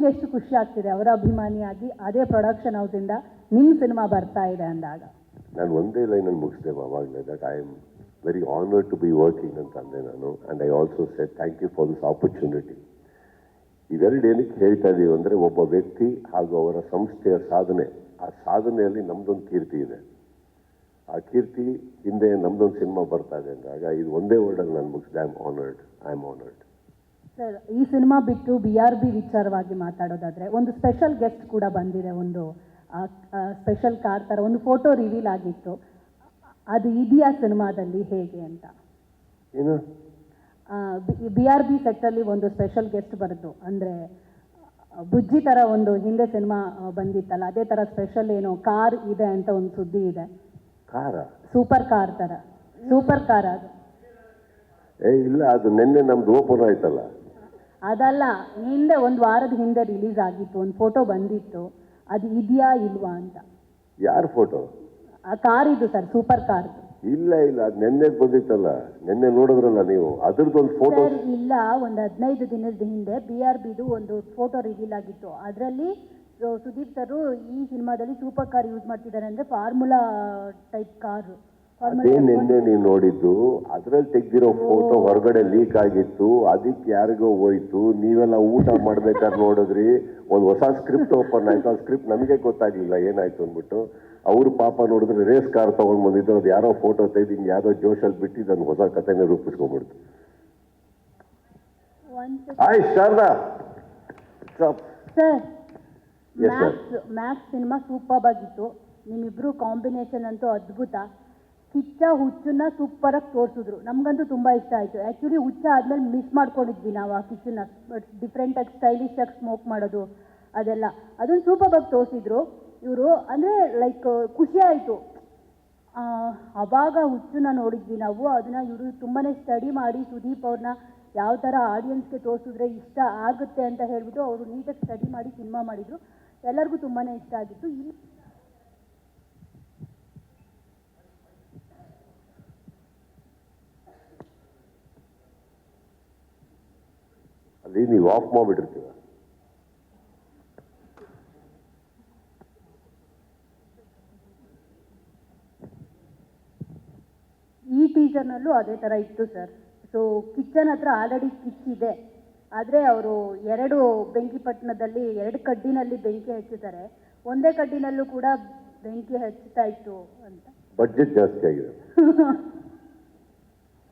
ನಿಮಗೆ ಎಷ್ಟು ಖುಷಿ ಆಗ್ತಿದೆ ಅವರ ಅಭಿಮಾನಿಯಾಗಿ ಅದೇ ಪ್ರೊಡಕ್ಷನ್ ಹೌಸಿಂದ ನಿಮ್ಮ ಸಿನಿಮಾ ಬರ್ತಾ ಇದೆ ಅಂದಾಗ? ನಾನು ಒಂದೇ ಲೈನಲ್ಲಿ ಮುಗಿಸಿದೆ ಅವಾಗಲೇ that I am very honoured to be working ಅಂತ ಅಂದೆ ನಾನು. And I also said thank you for this opportunity ಇವೆರಡು ಏನಕ್ಕೆ ಹೇಳ್ತಾ ಇದೀವಿ ಅಂದರೆ ಒಬ್ಬ ವ್ಯಕ್ತಿ ಹಾಗೂ ಅವರ ಸಂಸ್ಥೆಯ ಸಾಧನೆ, ಆ ಸಾಧನೆಯಲ್ಲಿ ನಮ್ದೊಂದು ಕೀರ್ತಿ ಇದೆ. ಆ ಕೀರ್ತಿ ಹಿಂದೆ ನಮ್ದೊಂದು ಸಿನಿಮಾ ಬರ್ತಾ ಇದೆ ಅಂದಾಗ, ಇದು ಒಂದೇ ವರ್ಡಲ್ಲಿ ನಾನು ಮುಗಿಸಿದೆ I am honoured I am honoured sir ಈ ಸಿನಿಮಾ ಬಿಟ್ಟು ಬಿ ಆರ್ ಬಿ ವಿಚಾರವಾಗಿ ಮಾತಾಡೋದಾದ್ರೆ ಒಂದು ಸ್ಪೆಷಲ್ ಗೆಸ್ಟ್ ಕೂಡ ಬಂದಿದೆ ಒಂದು ಸ್ಪೆಷಲ್ ಕಾರ್ ಥರ ಒಂದು ಫೋಟೋ ರಿವೀಲ್ ಆಗಿತ್ತು. ಅದು ಇದೆಯಾ ಸಿನಿಮಾದಲ್ಲಿ ಹೇಗೆ ಅಂತ? ಏನು? ಬಿ ಆರ್ ಬಿ ಸೆಟ್ಟಲ್ಲಿ ಒಂದು ಸ್ಪೆಷಲ್ ಗೆಸ್ಟ್ ಬರೆದು ಅಂದರೆ ಬುಜ್ಜಿ ಥರ ಒಂದು ಹಿಂದೆ ಸಿನಿಮಾ ಬಂದಿತ್ತಲ್ಲ ಅದೇ ಥರ ಸ್ಪೆಷಲ್ ಏನು ಕಾರ್ ಇದೆ ಅಂತ ಒಂದು ಸುದ್ದಿ ಇದೆ. ಕಾರ ಸೂಪರ್ ಕಾರ್ ಥರ ಸೂಪರ್ ಕಾರ್ ಅದು. ಏ ಇಲ್ಲ ಅದು ನಿನ್ನೆ ನಮ್ದು ಓಪನ್ ಆಯ್ತಲ್ಲ. ಅದಲ್ಲ ಹಿಂದೆ ಒಂದು ವಾರದ ಹಿಂದೆ ರಿಲೀಸ್ ಆಗಿತ್ತು ಒಂದು ಫೋಟೋ ಬಂದಿತ್ತು. ಅದು ಇದೆಯಾ ಇಲ್ವಾ ಅಂತ. ಯಾರ ಫೋಟೋ ಆ ಕಾರ್ ಇದು ಸರ್ ಸೂಪರ್ ಕಾರ್ ಇಲ್ಲ ಇಲ್ಲ ಅದು ನಿನ್ನೆ ಬಂದಿತ್ತಲ್ಲ. ನಿನ್ನೆ ನೋಡಿದ್ರಲ್ಲ ನೀವು. ಅದ್ರದ್ದೊಂದು ಫೋಟೋ ಸರ್ ಇಲ್ಲ ಒಂದು ಹದಿನೈದು ದಿನದ ಹಿಂದೆ ಬಿ ಆರ್ ಬಿದು ಒಂದು ಫೋಟೋ ರಿವೀಲ್ ಆಗಿತ್ತು. ಅದರಲ್ಲಿ ಸುದೀಪ್ ಸರ್ ಈ ಸಿನಿಮಾದಲ್ಲಿ ಸೂಪರ್ ಕಾರ್ ಯೂಸ್ ಮಾಡ್ತಿದ್ದಾರೆ ಅಂದ್ರೆ ಫಾರ್ಮುಲಾ ಟೈಪ್ ಕಾರು ಅದೇ ನಿನ್ನೆ ನೀವು ನೋಡಿದ್ದು ಅದ್ರಲ್ಲಿ ತೆಗ್ದಿರೋ ಫೋಟೋ ಹೊರಗಡೆ ಲೀಕ್ ಆಗಿತ್ತು ಅದಕ್ಕೆ ಯಾರಿಗೋ ಹೋಯ್ತು ನೀವೆಲ್ಲ ಊಟ ಮಾಡ್ಬೇಕಾದ್ರೆ ನೋಡಿದ್ರಿ ಒಂದು ಹೊಸ ಸ್ಕ್ರಿಪ್ಟ್ ಓಪನ್ ಆಯ್ತು ಆ ಸ್ಕ್ರಿಪ್ಟ್ ನಮಗೆ ಗೊತ್ತಾಗ್ಲಿಲ್ಲ ಏನಾಯ್ತು ಅಂದ್ಬಿಟ್ಟು. ಅವ್ರು ಪಾಪ ನೋಡಿದ್ರೆ ರೇಸ್ ಕಾರ್ ತಗೊಂಡ್ ಬಂದಿದ್ದು ಅದು ಯಾರೋ ಫೋಟೋ ತೆಗೆದು ಹಿಂಗೆ ಯಾರೋ ಜೋಶಲ್ಲಿ ಬಿಟ್ಟು ಇದನ್ನು ಹೊಸ ಕಥೆನೇ ರೂಪಿಸ್ಕೊಂಡ್ಬಿಡ್ತು. ಆಯ್ Sharada! Sir Max cinema super ಆಗಿತ್ತು. ನಿಮ್ಮಿಬ್ರು ಕಾಂಬಿನೇಷನ್ ಅಂತೂ ಅದ್ಭುತ. ಕಿಚ್ಚ ಹುಚ್ಚನ್ನ ಸೂಪರ್ ಆಗಿ ತೋರಿಸಿದ್ರು. ನಮಗಂತೂ ತುಂಬ ಇಷ್ಟ ಆಯ್ತು. ಆ್ಯಕ್ಚುಲಿ ಹುಚ್ಚ ಆದ್ಮೇಲೆ ಮಿಸ್ ಮಾಡ್ಕೊಂಡಿದ್ವಿ ನಾವು ಆ ಕಿಚ್ಚನ್ನ ಬಟ್ ಡಿಫ್ರೆಂಟ್ ಆಗಿ ಸ್ಟೈಲಿಶ್ ಆಗಿ ಸ್ಮೋಕ್ ಮಾಡೋದು, ಅದೆಲ್ಲ. ಅದನ್ನು ಸೂಪರ್ ಆಗಿ ತೋರಿಸಿದ್ರು ಇವರು. ಅಂದ್ರೆ ಲೈಕ್ ಖುಷಿ ಆಯ್ತು. ಅವಾಗ ಹುಚ್ಚನ್ನ ನೋಡಿದ್ವಿ ನಾವು. ಅದನ್ನ ಇವರು ತುಂಬಾನೇ ಸ್ಟಡಿ ಮಾಡಿ ಸುದೀಪ್ ಅವ್ರನ್ನ ಯಾವ ಥರ ಆಡಿಯನ್ಸ್ಗೆ ತೋರಿಸಿದ್ರೆ ಇಷ್ಟ ಆಗುತ್ತೆ ಅಂತ ಹೇಳ್ಬಿಟ್ಟು ಅವರು ನೀಟಾಗಿ ಸ್ಟಡಿ ಮಾಡಿ ಸಿನಿಮಾ ಮಾಡಿದ್ರು. ಎಲ್ಲರಿಗೂ ತುಂಬಾನೇ ಇಷ್ಟ ಆಗಿತ್ತು. ಇಲ್ಲಿ ಅಲ್ಲಿ ನೀವು ಆಫ್ ಮಾಡಿಬಿಟ್ಟಿರ್ತೀವ ಈ ಟೀಸರ್ನಲ್ಲೂ ಅದೇ ಥರ ಇತ್ತು ಸರ್ ಸೊ ಕಿಚನ್ ಹತ್ರ ಆಲ್ರೆಡಿ ಕಿಚ್ ಇದೆ. ಆದರೆ ಅವರು ಎರಡು ಬೆಂಕಿಪಟ್ಟಣದಲ್ಲಿ ಎರಡು ಕಡ್ಡಿನಲ್ಲಿ ಬೆಂಕಿ ಹಚ್ಚುತ್ತಾರೆ ಒಂದೇ ಕಡ್ಡಿನಲ್ಲೂ ಕೂಡ ಬೆಂಕಿ ಹಚ್ಚುತ್ತಾ ಇತ್ತು ಅಂತ. ಬಡ್ಜೆಟ್ ಜಾಸ್ತಿ ಆಗಿದೆ.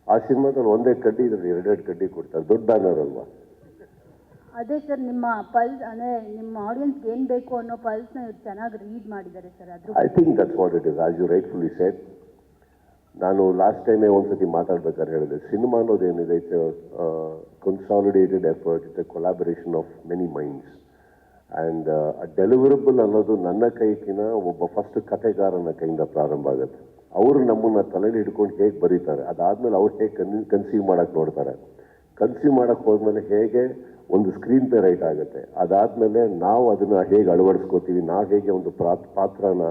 ಆ ಸಿನಿಮಾದಲ್ಲಿ ಒಂದೇ ಕಡ್ಡಿ ಇದ್ರಲ್ಲಿ ಎರಡೆರಡು ಕಡ್ಡಿ ಕೊಡ್ತಾರೆ. ದೊಡ್ಡ ಬ್ಯಾನರ್ ಅಲ್ವಾ? ಅದೇ ಸರ್, ನಿಮ್ಮ ಪಲ್ಸ್ ಅಂದರೆ ನಿಮ್ಮ ಆಡಿಯನ್ಸ್ ಏನು ಬೇಕು ಅನ್ನೋ ಪಲ್ಸ್ನ ಇವ್ರು ಚೆನ್ನಾಗಿ ರೀಡ್ ಮಾಡಿದ್ದಾರೆ ಸರ್ ಅದು I think that's what it is as you rightfully said ನಾನು ಲಾಸ್ಟ್ ಟೈಮೇ ಒಂದ್ಸತಿ ಮಾತಾಡ್ಬೇಕಾದ್ರೆ ಹೇಳಿದೆ cinema ಅನ್ನೋದೇನಿದೆ it's consolidated effort it's a collaboration of many minds and deliverable ಅನ್ನೋದು ನನ್ನ ಕೈಕಿನ ಒಬ್ಬ ಫಸ್ಟ್ ಕಥೆಗಾರನ ಕೈಯಿಂದ ಪ್ರಾರಂಭ ಆಗುತ್ತೆ. ಅವರು ನಮ್ಮನ್ನು ತಲೆಯಲ್ಲಿ ಹಿಡ್ಕೊಂಡು ಹೇಗೆ ಬರೀತಾರೆ, ಅದಾದಮೇಲೆ ಅವ್ರು ಹೇಗೆ ಕನ್ ಕನ್ಸೀವ್ ಮಾಡೋಕ್ಕೆ ನೋಡ್ತಾರೆ. ಕನ್ಸೀವ್ ಮಾಡೋಕ್ಕೆ ಹೋದ್ಮೇಲೆ ಹೇಗೆ ಒಂದು ಸ್ಕ್ರೀನ್ ಪೇ ರೈಟ್ ಆಗುತ್ತೆ. ಅದಾದ್ಮೇಲೆ ನಾವು ಅದನ್ನ ಹೇಗೆ ಅಳವಡಿಸ್ಕೋತೀವಿ, ನಾವು ಹೇಗೆ ಒಂದು ಪಾತ್ರನ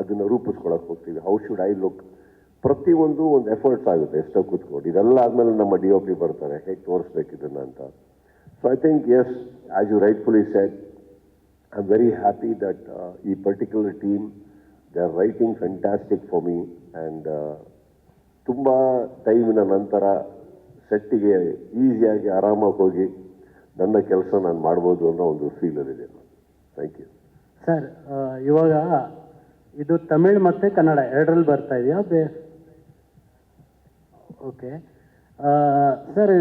ಅದನ್ನ ರೂಪಿಸ್ಕೊಳಕ್ಕೆ ಹೋಗ್ತೀವಿ ಹೌ ಶುಡ್ ಐ ಲುಕ್ ಪ್ರತಿಯೊಂದು ಒಂದು ಎಫರ್ಟ್ಸ್ ಆಗುತ್ತೆ ಎಷ್ಟೋ ಕೂತ್ಕೊಂಡು. ಇದೆಲ್ಲ ಆದಮೇಲೆ ನಮ್ಮ ಡಿ ಒ ಪಿ ಬರ್ತಾರೆ, ಹೇಗೆ ತೋರಿಸ್ಬೇಕು ಇದನ್ನು ಅಂತ. So I think as as you rightfully said I am very happy that ಈ particular team they are writing fantastic for me and ತುಂಬ ಟೈಮಿನ ನಂತರ ಸೆಟ್ಟಿಗೆ ಈಸಿಯಾಗಿ ಆರಾಮಾಗಿ ಹೋಗಿ ನನ್ನ ಕೆಲಸ ನಾನು ಮಾಡ್ಬೋದು ಅನ್ನೋ ಒಂದು ಫೀಲರ್ ಇದೆ ಥ್ಯಾಂಕ್ ಯು ಸರ್ ಇವಾಗ ಇದು ತಮಿಳ್ ಮತ್ತು ಕನ್ನಡ ಎರಡರಲ್ಲಿ ಬರ್ತಾ ಇದೆಯಾ? ಬೇ okay sir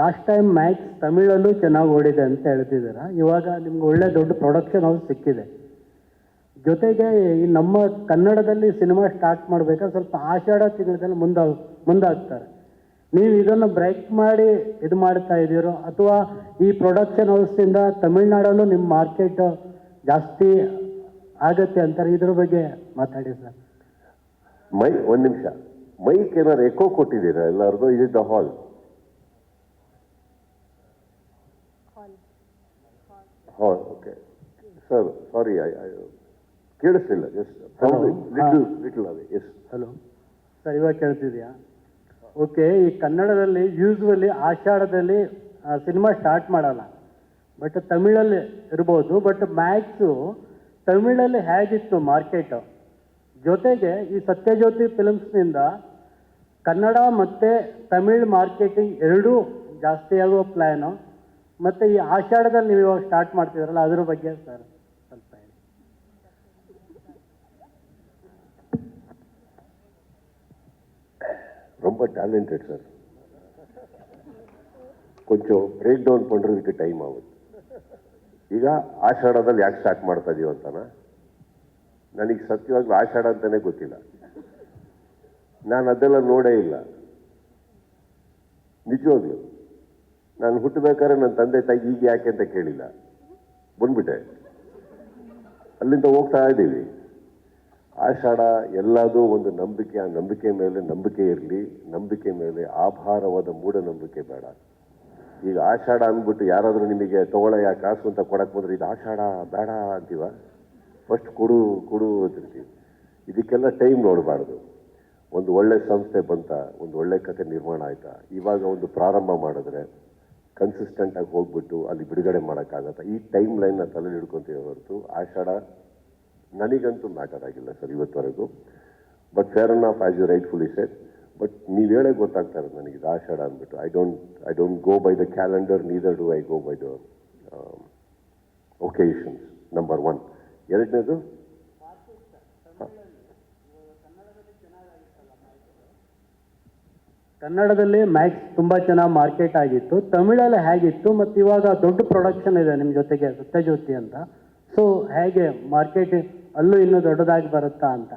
last time Max ತಮಿಳಲ್ಲೂ ಚೆನ್ನಾಗಿ ಓಡಿದೆ ಅಂತ ಹೇಳ್ತಿದ್ದೀರಾ? ಇವಾಗ ನಿಮ್ಗೆ ಒಳ್ಳೆ ದೊಡ್ಡ ಪ್ರೊಡಕ್ಷನ್ ಅವ್ರು ಸಿಕ್ಕಿದೆ. ಜೊತೆಗೆ ಈ ನಮ್ಮ ಕನ್ನಡದಲ್ಲಿ ಸಿನಿಮಾ ಸ್ಟಾರ್ಟ್ ಮಾಡಬೇಕಾದ್ರೆ ಸ್ವಲ್ಪ ಆಷಾಢ ತಿಂಗಳಲ್ಲಿ ಮುಂದಾಗ ಮುಂದಾಗ್ತಾರೆ. ನೀವು ಇದನ್ನು ಬ್ರೇಕ್ ಮಾಡಿ ಇದು ಮಾಡ್ತಾ ಇದ್ದೀರೋ ಅಥವಾ ಈ ಪ್ರೊಡಕ್ಷನ್ ಹೌಸಿಂದ ತಮಿಳ್ನಾಡಲ್ಲೂ ನಿಮ್ಮ ಮಾರ್ಕೆಟ್ ಜಾಸ್ತಿ ಆಗತ್ತೆ ಅಂತಾರೆ ಇದ್ರ ಬಗ್ಗೆ ಮಾತಾಡಿ ಸರ್ ಮೈ ಒಂದು ನಿಮಿಷ. ಮೈಕ್ ಏನಾರು ಎಕೋ ಕೊಟ್ಟಿದ್ದೀರಾ? ಎಲ್ಲರದು? Is it the hall hall okay sir sorry. Little little ಅದೇ. ಎಸ್ ಹಲೋ ಸರ್ ಇವಾಗ ಕೇಳ್ತಿದ್ಯಾ ಓಕೆ, ಈ ಕನ್ನಡದಲ್ಲಿ ಯೂಸ್ವಲಿ ಆಷಾಢದಲ್ಲಿ ಸಿನಿಮಾ ಸ್ಟಾರ್ಟ್ ಮಾಡಲ್ಲ. ಬಟ್ ತಮಿಳಲ್ಲಿ ಇರ್ಬೋದು ಬಟ್ ಮ್ಯಾಕ್ಸು ತಮಿಳಲ್ಲಿ ಹೇಗಿತ್ತು ಮಾರ್ಕೆಟು ಜೊತೆಗೆ ಈ ಸತ್ಯಜ್ಯೋತಿ ಫಿಲಮ್ಸ್ನಿಂದ ಕನ್ನಡ ಮತ್ತು ತಮಿಳ್ ಮಾರ್ಕೆಟಿಂಗ್ ಎರಡೂ ಜಾಸ್ತಿ ಆಗುವ ಪ್ಲ್ಯಾನು ಮತ್ತು ಈ ಆಷಾಢದಲ್ಲಿ ನೀವು ಇವಾಗ ಸ್ಟಾರ್ಟ್ ಮಾಡ್ತಿದ್ರಲ್ಲ, ಅದ್ರ ಬಗ್ಗೆ ಸರ್ ಸ್ವಲ್ಪ ಹೇಳಿ ரொம்ப டேலண்டட் சார் கொஞ்சம் ಬ್ರೇಕ್ ಡೌನ್ ಪಂಡ್ರದಕ್ಕೆ ಟೈಮ್ ಆಗುತ್ತೆ ಈಗ ಆಷಾಢದಲ್ಲಿ ಯಾಕೆ ಸ್ಟಾರ್ಟ್ ಮಾಡ್ತಾ ಇದೀವಿ ಅಂತಾನ ನನಗೆ ಸತ್ಯವಾಗ್ಲೂ ಆಷಾಢ ಅಂತಾನೆ ಗೊತ್ತಿಲ್ಲ ನಾನು ಅದೆಲ್ಲ ನೋಡೇ ಇಲ್ಲ ನಿಜವಾಗ್ಲು ನಾನು ಹುಟ್ಟಬೇಕಾದ್ರೆ ನನ್ನ ತಂದೆ ತಾಯಿ ಈಗ ಯಾಕೆ ಅಂತ ಕೇಳಿಲ್ಲ ಬಂದ್ಬಿಟ್ಟೆ ಅಲ್ಲಿಂದ ಹೋಗ್ತಾ ಇದ್ದೀವಿ ಆಷಾಢ ಎಲ್ಲದೂ ಒಂದು ನಂಬಿಕೆ, ಆ ನಂಬಿಕೆ ಮೇಲೆ ನಂಬಿಕೆ ಇರಲಿ, ನಂಬಿಕೆ ಮೇಲೆ ಆಭಾರವಾದ ಮೂಢನಂಬಿಕೆ ಬೇಡ. ಈಗ ಆಷಾಢ ಅಂದ್ಬಿಟ್ಟು ಯಾರಾದರೂ ನಿಮಗೆ ತಗೊಳ್ಳಯ್ಯ ಕಾಸು ಅಂತ ಕೊಡಕ್ಕೆ ಬಂದರೆ ಇದು ಆಷಾಢ, ಬೇಡ ಅಂತೀವ? ಫಸ್ಟ್ ಕೊಡು ಕೊಡು ಅಂತಿರ್ತೀವಿ. ಇದಕ್ಕೆಲ್ಲ ಟೈಮ್ ನೋಡಬಾರ್ದು. ಒಂದು ಒಳ್ಳೆ ಸಂಸ್ಥೆ ಬಂತ, ಒಂದು ಒಳ್ಳೆ ಕತೆ ನಿರ್ಮಾಣ ಆಯಿತಾ? ಇವಾಗ ಒಂದು ಪ್ರಾರಂಭ ಮಾಡಿದ್ರೆ ಕನ್ಸಿಸ್ಟೆಂಟಾಗಿ ಹೋಗ್ಬಿಟ್ಟು ಅಲ್ಲಿ ಬಿಡುಗಡೆ ಮಾಡೋಕ್ಕಾಗತ್ತಾ? ಈ ಟೈಮ್ ಲೈನ್ನ ತಲೆ ಹಿಡ್ಕೊತೀವಿ ಹೊರತು ಆಷಾಢ ನನಗಂತೂ ಮ್ಯಾಟರ್ ಆಗಿಲ್ಲ sir ಇವತ್ತವರೆಗೂ. But fair enough as you rightfully said but ನೀವು ಹೇಳೇ ಗೊತ್ತಾಗ್ತಾ ಇರೋದು ನನಗೆ, ಇದು ಆಷಾಢ ಅಂದ್ಬಿಟ್ಟು. I don't I don't go by the calendar neither do I go by the occasions number one ಎರಡನೇದು? ಕನ್ನಡದಲ್ಲಿ ಮ್ಯಾಕ್ಸ್ ತುಂಬ ಚೆನ್ನಾಗಿ ಮಾರ್ಕೆಟ್ ಆಗಿತ್ತು. ತಮಿಳಲ್ಲಿ ಹೇಗಿತ್ತು, ಮತ್ತು ಇವಾಗ ದೊಡ್ಡ ಪ್ರೊಡಕ್ಷನ್ ಇದೆ ನಿಮ್ಮ ಜೊತೆಗೆ ಸತ್ಯಜ್ಯೋತಿ ಅಂತ. ಸೊ ಹೇಗೆ ಮಾರ್ಕೆಟ್ ಅಲ್ಲೂ ಇನ್ನೂ ದೊಡ್ಡದಾಗಿ ಬರುತ್ತಾ ಅಂತ?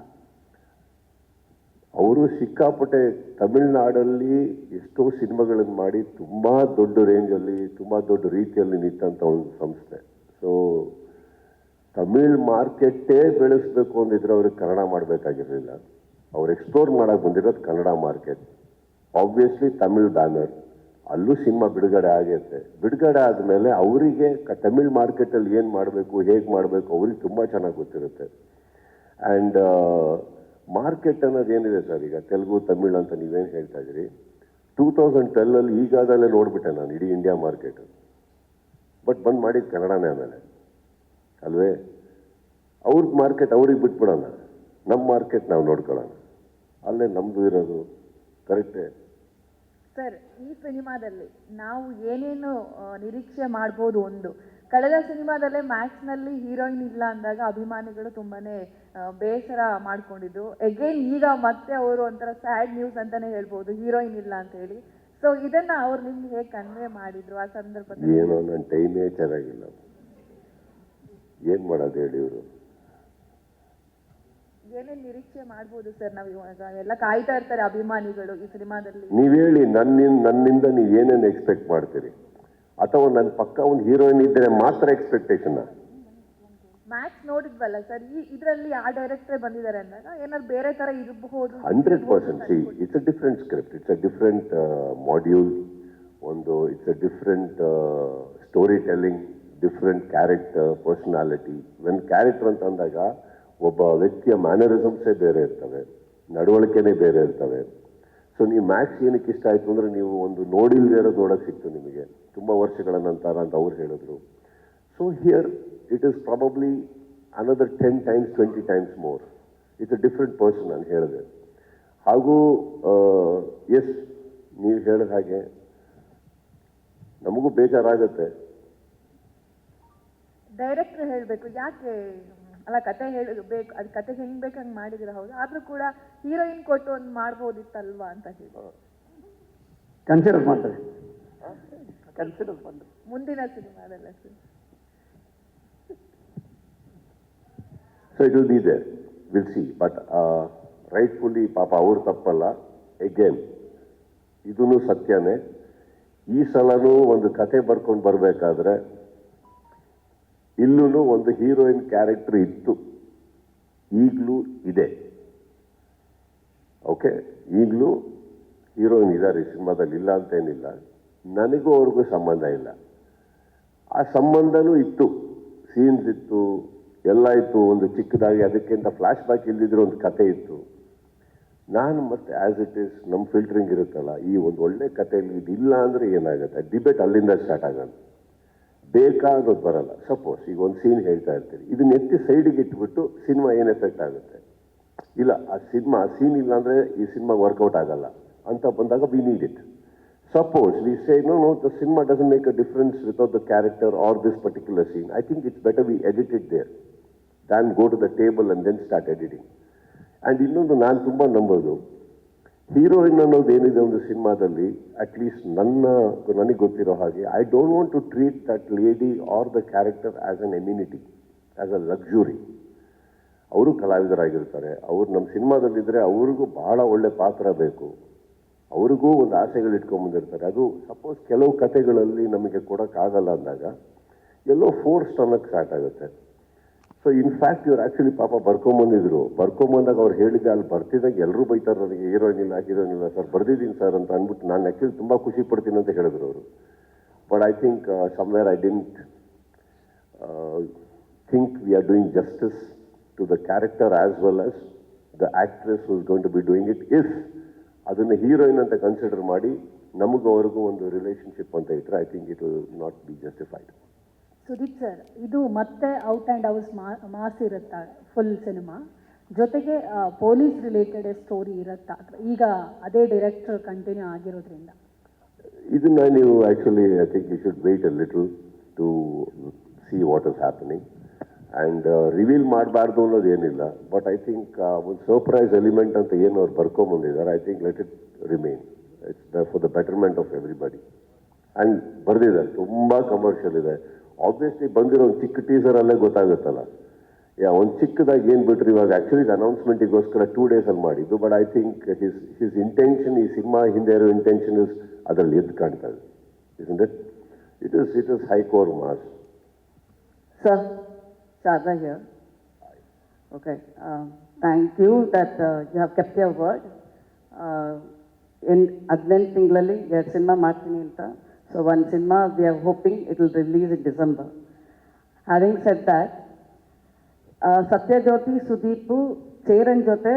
ಅವರು ಸಿಕ್ಕಾಪಟ್ಟೆ ತಮಿಳ್ನಾಡಲ್ಲಿ ಎಷ್ಟೋ ಸಿನಿಮಾಗಳನ್ನು ಮಾಡಿ ತುಂಬ ದೊಡ್ಡ ರೇಂಜಲ್ಲಿ ತುಂಬ ದೊಡ್ಡ ರೀತಿಯಲ್ಲಿ ನಿಂತಂಥ ಒಂದು ಸಂಸ್ಥೆ. ಸೊ ತಮಿಳ್ ಮಾರ್ಕೆಟ್ಟೇ ಬೆಳೆಸಬೇಕು ಅಂದಿದ್ರೆ ಅವ್ರಿಗೆ ಕನ್ನಡ ಮಾಡಬೇಕಾಗಿರಲಿಲ್ಲ. ಅವ್ರು ಎಕ್ಸ್ಪ್ಲೋರ್ ಮಾಡೋಕ್ಕೆ ಬಂದಿರೋದು Kannada market. Obviously Tamil banner ಅಲ್ಲೂ ಸಿನಿಮಾ ಬಿಡುಗಡೆ ಆಗಿರುತ್ತೆ ಬಿಡುಗಡೆ ಆದಮೇಲೆ ಅವರಿಗೆ ತಮಿಳ್ ಮಾರ್ಕೆಟಲ್ಲಿ ಏನು ಮಾಡಬೇಕು, ಹೇಗೆ ಮಾಡಬೇಕು ಅವ್ರಿಗೆ ತುಂಬ ಚೆನ್ನಾಗಿ ಗೊತ್ತಿರುತ್ತೆ. ಆ್ಯಂಡ್ ಮಾರ್ಕೆಟ್ ಅನ್ನೋದು ಏನಿದೆ ಸರ್ ಈಗ ತೆಲುಗು, ತಮಿಳ್ ಅಂತ ನೀವೇನು ಹೇಳ್ತಾ ಇದ್ದೀರಿ? ಟೂ ತೌಸಂಡ್ ಟ್ವೆಲ್ಲಲ್ಲಿ ಈಗಾಗಲೇ ನೋಡಿಬಿಟ್ಟೆ ನಾನು ಇಡೀ ಇಂಡಿಯಾ ಮಾರ್ಕೆಟ್. ಬಟ್ ಬಂದು ಮಾಡಿದ್ದು ಕನ್ನಡನೇ ಆಮೇಲೆ. ಅಲ್ವೇ? ಅವ್ರದ್ದು ಮಾರ್ಕೆಟ್ ಅವ್ರಿಗೆ ಬಿಟ್ಬಿಡೋಣ. ನಮ್ಮ ಮಾರ್ಕೆಟ್ ನಾವು ನೋಡ್ಕೊಳ್ಳೋಣ. ಅಲ್ಲೇ ನಮ್ಮದು ಇರೋದು. ಕರೆಕ್ಟೇ? ಸರ್, ಈ ಸಿನಿಮಾದಲ್ಲಿ ನಾವು ಏನೇನು ನಿರೀಕ್ಷೆ ಮಾಡ್ಬೋದು ಒಂದು. ಕಳೆದ ಸಿನಿಮಾದಲ್ಲೇ ಮ್ಯಾಕ್ಸ್ನಲ್ಲಿ ಹೀರೋಯಿನ್ ಇಲ್ಲ ಅಂದಾಗ ಅಭಿಮಾನಿಗಳು ತುಂಬಾನೇ ಬೇಸರ ಮಾಡ್ಕೊಂಡಿದ್ದು. ಎಗೈನ್ ಈಗ ಮತ್ತೆ ಅವರು ಒಂಥರ ಸ್ಯಾಡ್ ನ್ಯೂಸ್ ಅಂತಾನೆ ಹೇಳ್ಬೋದು, ಹೀರೋಯಿನ್ ಇಲ್ಲ ಅಂತ ಹೇಳಿ. ಸೊ ಇದನ್ನ ಅವ್ರು ನಿಮ್ಗೆ ಹೇಗೆ ಕನ್ವೆ ಮಾಡಿದ್ರು ಆ ಸಂದರ್ಭದಲ್ಲಿ? ಏನೋ ನನ್ನ ಟೈಮೇ ಚೆನ್ನಾಗಿಲ್ಲ. ಏನು ಮಾಡೋದು ಹೇಳಿ ಇವರು? ಏನೇನ್ ನಿರೀಕ್ಷೆ ಮಾಡ್ಬೋದು ಸರ್ ನಾವು ಇವಾಗ. ಎಲ್ಲ ಕಾಯ್ತಾ ಇರ್ತಾರೆ ಅಭಿಮಾನಿಗಳು ಈ ಸಿನಿಮಾದಲ್ಲಿ. ನೀವು ಹೇಳಿ ನನ್ನಿಂದ ನನ್ನಿಂದ ನೀವು ಏನೇನು ಎಕ್ಸ್ಪೆಕ್ಟ್ ಮಾಡ್ತೀರಿ? ಅಥವಾ ನನ್ನ ಪಕ್ಕ ಒಂದು ಹೀರೋಯಿನ್ ಇದ್ದರೆ ಮಾತ್ರ ಎಕ್ಸ್ಪೆಕ್ಟೇಷನ್ ಮ್ಯಾಚ್ ನೋಡಿದ್ವಲ್ಲ ಸರ್ ಈ ಇದರಲ್ಲಿ ಆ ಡೈರೆಕ್ಟರ್ ಬಂದಿದ್ದಾರೆ ಅಂದಾಗ ಏನಾದ್ರು ಬೇರೆ ತರ ಇರಬಹುದು. Hundred percent see it's a different script it's a different module ಒಂದು it's a different story telling different character personality when character ಅಂತ ಅಂದಾಗ ಒಬ್ಬ ವ್ಯಕ್ತಿಯ ಮ್ಯಾನರಿಸಮ್ಸೇ ಬೇರೆ ಇರ್ತವೆ, ನಡವಳಿಕೆನೇ ಬೇರೆ ಇರ್ತವೆ. ಸೊ ನೀವು ಮ್ಯಾಕ್ಸ್ ಏನಕ್ಕೆ ಇಷ್ಟ ಆಯಿತು ಅಂದರೆ ನೀವು ಒಂದು ನೋಡಿಲ್ದೇ ಇರೋದು ನೋಡೋಕೆ ಸಿಕ್ತು ನಿಮಗೆ. ತುಂಬ ವರ್ಷಗಳ ನಂತರ ಅಂತ ಅವ್ರು ಹೇಳಿದ್ರು. So here it is probably another ten times twenty times more it's a different person ನಾನು ಹೇಳಿದೆ. ಹಾಗೂ ಎಸ್ ನೀವು ಹೇಳಿದ ಹಾಗೆ ನಮಗೂ ಬೇಜಾರಾಗತ್ತೆ. ಡೈರೆಕ್ಟರ್ ಹೇಳಬೇಕು, ಯಾಕೆ ಅಲ್ಲ ಕತೆ ಹೇಳಬೇಕು ಅದು ಕತೆ ಹೆಂಗೆ ಬೇಕು ಹಂಗೆ ಮಾಡಿದ್ರೆ ಹೌದು. ಆದರೂ ಕೂಡ ಹೀರೋಯಿನ್ ಕೊಟ್ಟು ಒಂದು ಮಾಡ್ಬೋದಿತ್ತಲ್ವಾ ಅಂತ ಹೇಳಿ ಕನ್ಸಿಡರ್ ಮಾಡ್ತಾರೆ. ಕನ್ಸಿಡರ್ ಮಾಡ್ತಾರೆ. ಮುಂದಿನ ಸಿನಿಮಾದಲ್ಲ sir. So it will be there will see but rightfully ಪಾಪ ಅವ್ರು ತಪ್ಪಲ್ಲ. ಎಗೇನ್ ಇದೂ ಸತ್ಯನೇ. ಈ ಸಲನೂ ಒಂದು ಕತೆ ಬರ್ಕೊಂಡು ಬರಬೇಕಾದ್ರೆ ಇಲ್ಲೂ ಒಂದು ಹೀರೋಯಿನ್ ಕ್ಯಾರೆಕ್ಟರ್ ಇತ್ತು. ಈಗಲೂ ಇದೆ. ಓಕೆ, ಈಗಲೂ ಹೀರೋಯಿನ್ ಇದ್ದಾರೆ ಸಿನಿಮಾದಲ್ಲಿ ಇಲ್ಲ ಅಂತೇನಿಲ್ಲ. ನನಗೂ ಅವ್ರಿಗೂ ಸಂಬಂಧ ಇಲ್ಲ. ಆ ಸಂಬಂಧನೂ ಇತ್ತು. ಸೀನ್ಸ್ ಇತ್ತು, ಎಲ್ಲ ಇತ್ತು. ಒಂದು ಚಿಕ್ಕದಾಗಿ ಅದಕ್ಕಿಂತ ಫ್ಲಾಶ್ ಬ್ಯಾಕ್ ಇಲ್ಲದಿದ್ರೆ ಒಂದು ಕತೆ ಇತ್ತು. ನಾನು ಮತ್ತೆ ಆ್ಯಸ್ ಇಟ್ ಈಸ್ ನಮ್ಮ ಫಿಲ್ಟರಿಂಗ್ ಇರುತ್ತಲ್ಲ, ಈ ಒಂದು ಒಳ್ಳೆ ಕಥೆಯಲ್ಲಿ ಇದಿಲ್ಲ ಅಂದರೆ ಏನಾಗುತ್ತೆ? ಡಿಬೇಟ್ ಅಲ್ಲಿಂದ ಸ್ಟಾರ್ಟ್ ಆಗೋದು. ಬೇಕಾ ಅನ್ನೋದು ಬರಲ್ಲ. ಸಪೋಸ್ ಈಗ ಒಂದು ಸೀನ್ ಹೇಳ್ತಾ ಇರ್ತೀರಿ ಇದನ್ನ ಎತ್ತಿ ಸೈಡಿಗೆ ಇಟ್ಬಿಟ್ಟು ಸಿನಿಮಾ ಏನು ಎಫೆಕ್ಟ್ ಆಗುತ್ತೆ? ಇಲ್ಲ, ಆ ಸಿನಿಮಾ ಸೀನ್ ಇಲ್ಲ ಅಂದರೆ ಈ ಸಿನಿಮಾ ವರ್ಕೌಟ್ ಆಗಲ್ಲ. ಅಂತ ಬಂದಾಗ we need it suppose we say no no the cinema doesn't make a difference without the character or this particular scene I think it's better we edited there than go to the table and then start editing and ಇನ್ನೊಂದು ನಾನು ತುಂಬ ನಂಬೋದು heroine ಅನ್ನೋದು ಏನಿದೆ ಒಂದು ಸಿನಿಮಾದಲ್ಲಿ at least ನನ್ನ, ನನಗೆ ಗೊತ್ತಿರೋ ಹಾಗೆ I don't want to treat that lady or the character as an immunity as a luxury ಅವರು ಕಲಾವಿದರಾಗಿರ್ತಾರೆ, ಅವರು ನಮ್ಮ ಸಿನಿಮಾದಲ್ಲಿದ್ದರೆ ಅವ್ರಿಗೂ ಬಹಳ ಒಳ್ಳೆ ಪಾತ್ರ ಬೇಕು. ಅವ್ರಿಗೂ ಒಂದು ಆಸೆಗಳು ಇಟ್ಕೊಂಡ್ಬಂದಿರ್ತಾರೆ ಅದು ಸಪೋಸ್ ಕೆಲವು ಕಥೆಗಳಲ್ಲಿ ನಮಗೆ ಕೊಡೋಕ್ಕಾಗಲ್ಲ ಅಂದಾಗ, ಎಲ್ಲೋ ಫೋರ್ಸ್ ಅನ್ನೋಕ್ಕೆ ಸ್ಟಾರ್ಟ್ ಆಗುತ್ತೆ. ಸೊ ಇನ್ಫ್ಯಾಕ್ಟ್ ಇವ್ರು ಆ್ಯಕ್ಚುಲಿ ಪಾಪ ಬರ್ಕೊಂಬಂದಿದ್ರು. ಬರ್ಕೊಂಬಂದಾಗ ಅವ್ರು ಹೇಳಿದ್ದೆ, ಅಲ್ಲಿ ಬರ್ತಿದ್ದಾಗ ಎಲ್ಲರೂ ಬೈತಾರೆ ನನಗೆ ಹೀರೋಯಿನ್ ಇಲ್ಲ ಸರ್ ಬರ್ದಿದ್ದೀನಿ ಸರ್ ಅಂತ ಅಂದ್ಬಿಟ್ಟು ನಾನು ಆ್ಯಕ್ಚುಲಿ ತುಂಬ ಖುಷಿ ಪಡ್ತೀನಿ ಅಂತ ಹೇಳಿದ್ರು ಅವರು. But I think somewhere I didn't think we are doing justice to the character as well as the actress who's going to be doing it is ಅದನ್ನು ಹೀರೋಯಿನ್ ಅಂತ ಕನ್ಸಿಡರ್ ಮಾಡಿ, ನಮಗೂ ಅವ್ರಿಗೂ ಒಂದು ರಿಲೇಷನ್ಶಿಪ್ ಅಂತ ಇಟ್ಟರೆ I think it will not be justified Sudeep sir ಇದು ಮತ್ತೆ ಔಟ್ ಆ್ಯಂಡ್ ಔಸ್ ಮಾಸ್ ಇರುತ್ತಾ? ಫುಲ್ ಸಿನಿಮಾ ಜೊತೆಗೆ ಪೊಲೀಸ್ ರಿಲೇಟೆಡ್ ಸ್ಟೋರಿ ಇರುತ್ತಾ? ಈಗ ಅದೇ ಡೈರೆಕ್ಟರ್ ಕಂಟಿನ್ಯೂ ಆಗಿರೋದ್ರಿಂದ? ಇದನ್ನ ನೀವು actually I think you should wait a little to see what is happening and reveal ಮಾಡಬಾರ್ದು ಅನ್ನೋದು ಏನಿಲ್ಲ. ಬಟ್ ಐ ಥಿಂಕ್ ಒಂದು ಸರ್ಪ್ರೈಸ್ ಎಲಿಮೆಂಟ್ ಅಂತ ಏನು ಅವ್ರು ಬರ್ಕೊಂಬಂದಿದ್ದಾರೆ I think let it remain it's for the betterment of everybody and ಬರೆದಿದ್ದಾರೆ. ತುಂಬ commercial ಇದೆ. ಆಬ್ವಿಯಸ್ಲಿ ಬಂದಿರೋ ಒಂದು ಚಿಕ್ಕ ಟೀಸರಲ್ಲೇ ಗೊತ್ತಾಗುತ್ತಲ್ಲ. ಯಾ ಒಂದು ಚಿಕ್ಕದಾಗಿ ಏನು ಬಿಟ್ರಿ ಇವಾಗ ಆ್ಯಕ್ಚುಲಿ ಅನೌನ್ಸ್ಮೆಂಟಿಗೋಸ್ಕರ ಟೂ ಡೇಸಲ್ಲಿ ಮಾಡಿದ್ದು but I think his his intention ಈ ಸಿನಿಮಾ ಹಿಂದೆ ಇರೋ ಇಂಟೆನ್ಷನ್ ಇಸ್ ಅದರಲ್ಲಿ ಎದ್ದು ಕಾಣ್ತಾ ಇದೆ. It it is it is hardcore mass. Sir Sharda here. Okay, uh, thank you that uh, you have kept. Uh, ಹದಿನೆಂಟು ತಿಂಗಳಲ್ಲಿ ಎರಡು ಸಿನಿಮಾ ಮಾಡ್ತೀನಿ ಅಂತ. ಸೊ ಒಂದು cinema we are hoping it will release in December having said that Sathyajyothi Sudeep Cheran ಜೊತೆ